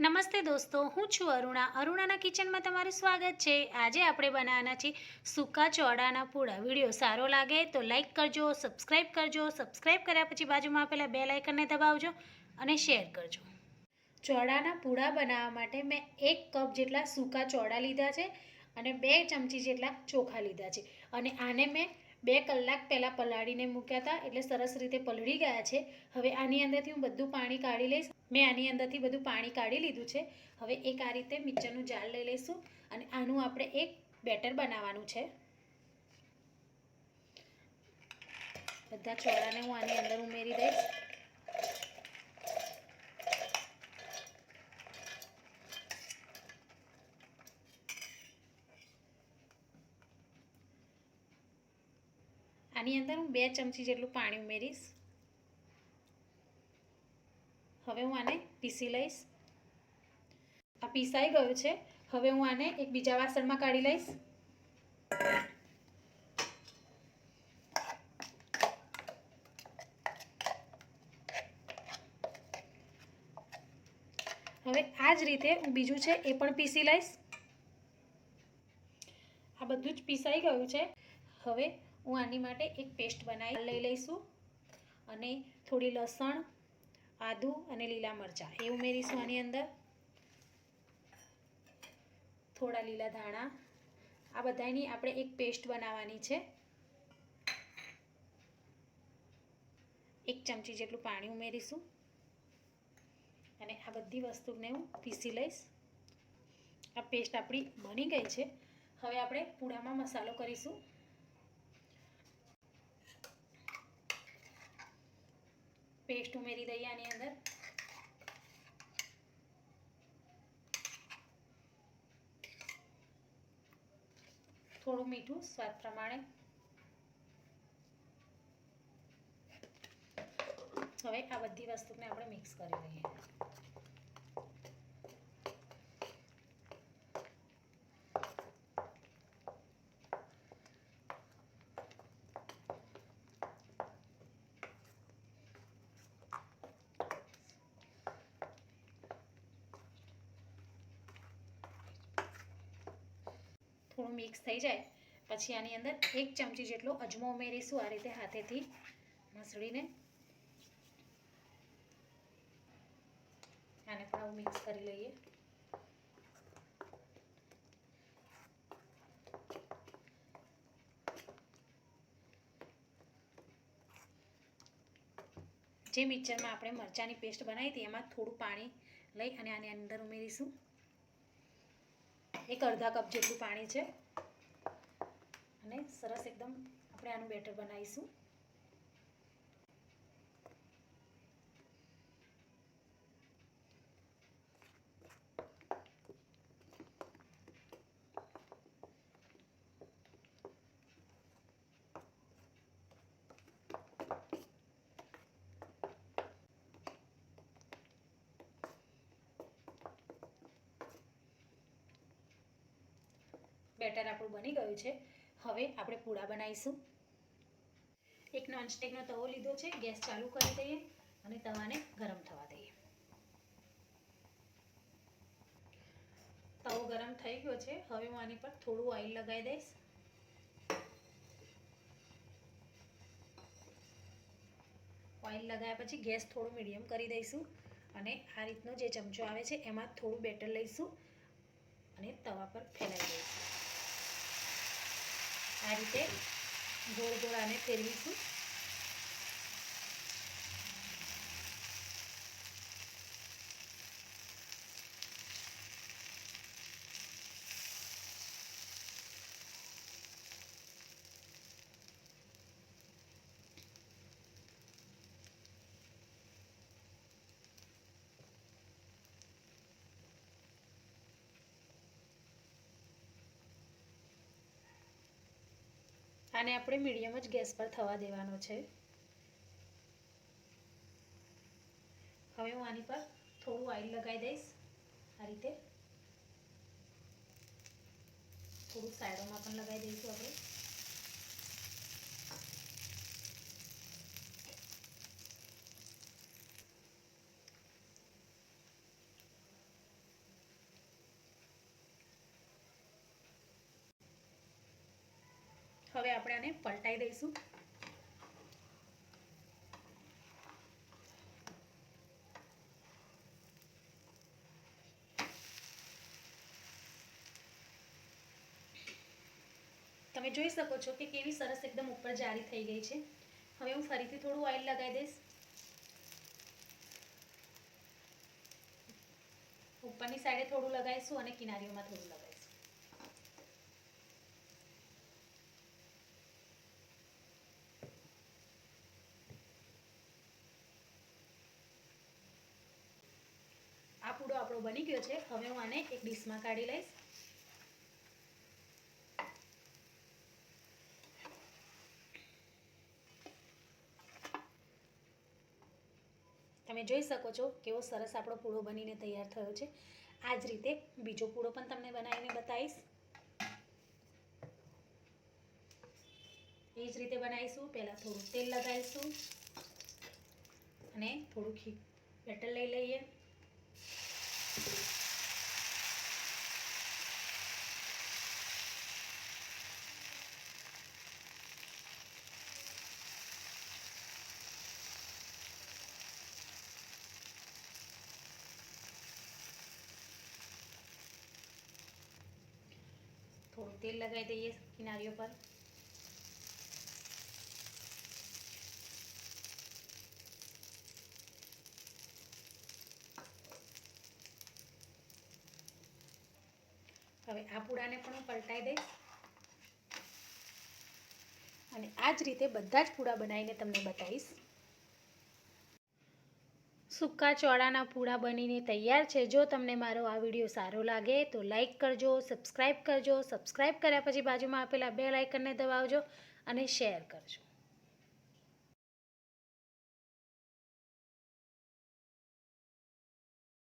નમસ્તે દોસ્તો, હું છું અરુણા. અરુણાના કિચનમાં તમારું સ્વાગત છે. આજે આપણે બનાવવાના છે સૂકા ચોડાના પૂડા. વીડિયો સારો લાગે તો લાઈક કરજો સબસ્ક્રાઈબ કરજો, સબસ્ક્રાઇબ કર્યા પછી બાજુમાં આપેલા બે લાઇકનને દબાવજો અને શેર કરજો. ચોડાના પૂડા બનાવવા માટે મેં એક કપ જેટલા સૂકા ચોડા લીધા છે અને બે ચમચી જેટલા ચોખા લીધા છે. અને આને મેં બે કલાક પહેલાં પલાળીને મૂક્યા હતા. એટલે સરસ રીતે પલળી ગયા છે. હવે આની અંદરથી હું બધું પાણી કાઢી લઈશ. મેં આની અંદરથી બધું પાણી કાઢી લીધું છે. હવે એક આ રીતે મિક્સરનું જાર લઈ લઈશું અને આનું આપણે એક બેટર બનાવવાનું છે. બધા ચોળાને હું આની અંદર ઉમેરી દઈશ. આની અંદર હું બે ચમચી જેટલું પાણી ઉમેરીશ. હવે હું આને પીસી લઈશ. આ પીસાઈ ગયું છે. હવે હું આને એક બીજા વાસણમાં કાઢી લઈશ. હવે આ જ રીતે હું બીજું છે એ પણ પીસી લઈશ. આ બધું જ પીસાઈ ગયું છે. હવે હું આની માટે એક પેસ્ટ બનાવી લઈ લઈશું. અને થોડી લસણ આદું અને લીલા મરચાં. એ ઉમેરીશું આની અંદર. થોડા લીલા ધાણા. આ બધાની આપણે એક પેસ્ટ બનાવવાની છે. એક ચમચી જેટલું પાણી ઉમેરીશું. અને આ બધી વસ્તુને હું પીસી લઈશ. આ પેસ્ટ આપણી બની ગઈ છે. હવે આપણે પૂળામાં મસાલો કરીશું. પેસ્ટ ઉમેરી દઈએ આની અંદર. થોડું મીઠું સ્વાદ પ્રમાણે. હવે આ બધી વસ્તુને આપણે મિક્સ કરી લઈએ. થોડું મિક્સ થઈ જાય. પછી આની અંદર એક ચમચી જેટલો અજમો ઉમેરીશું આ રીતે હાથેથી મસળીને. આને થોડું મિક્સ કરી લઈએ. જે મિક્સરમાં આપણે મરચાંની પેસ્ટ બનાવી હતી, એમાં થોડું પાણી લઈ અને આની અંદર ઉમેરીશું. એક અડધા કપ જેટલું પાણી છે. અને સરસ એકદમ આપણે આનું બેટર બનાવીશું. બેટર આપણું બની ગયું છે. હવે આપણે પૂડા બનાવીશું. એક નોનસ્ટિકનો તવો લીધો છે, ગેસ ચાલુ કરી દઈએ અને તવાને ગરમ થવા દઈએ. તવો ગરમ થઈ ગયો છે, હવે હું આની પર થોડું ઓઇલ લગાવી દઈશ. ઓઇલ લગાવ્યા પછી ગેસ થોડું મીડિયમ કરી દઈશું અને આ રીતનો જે ચમચો આવે છે, એમાં થોડું બેટર લઈશું અને તવા પર ફેલાવી દઈશું. આ રીતે ગોળ ગોળ આને ફેરવીશું આને આપણે મીડિયમ જ ગેસ પર થવા દેવાનો છે. હવે હું આની પર થોડું ઓઇલ લગાવી દઈશ. આ રીતે. થોડું સાઈડોમાં પણ લગાવી દઈશું આપણે. હવે આપણે આને પલટાઈ દઈશું. તમે જોઈ શકો છો કે કેવી સરસ એકદમ ઉપર જારી થઈ ગઈ છે. હવે હું ફરીથી થોડું ઓઇલ લગાવી દઈશ. ઉપરની સાઈડે થોડું લગાવીશું અને કિનારીઓમાં થોડું લગાવીશું બની ગયો છે. હવે હું આને એક ડીશમાં કાઢી લઈશ. તમે જોઈ શકો છો કેવો સરસ આપણો પૂળો બનીને તૈયાર થયો છે. આ જ રીતે બીજો પૂળો પણ તમને બનાવીને બતાવીશ. એ જ રીતે બનાવીશું. પહેલાં થોડું તેલ લગાવીશું. અને થોડું ખી બેટર લઈ લઈએ. થોડું તેલ લગાવી દઈએ કિનારીઓ પર હવે આ પૂડાને પણ હું પલટાઈ દઈશ. અને આ જ રીતે બધા જ પૂડા બનાવીને તમને બતાવીશ. સૂકા ચોળાના પૂડા બનીને તૈયાર છે. જો તમને મારો આ વીડિયો સારો લાગે તો લાઈક કરજો સબસ્ક્રાઈબ કરજો. સબસ્ક્રાઈબ કર્યા પછી બાજુમાં આપેલા બે લાઇકનને દબાવજો અને શેર કરજો.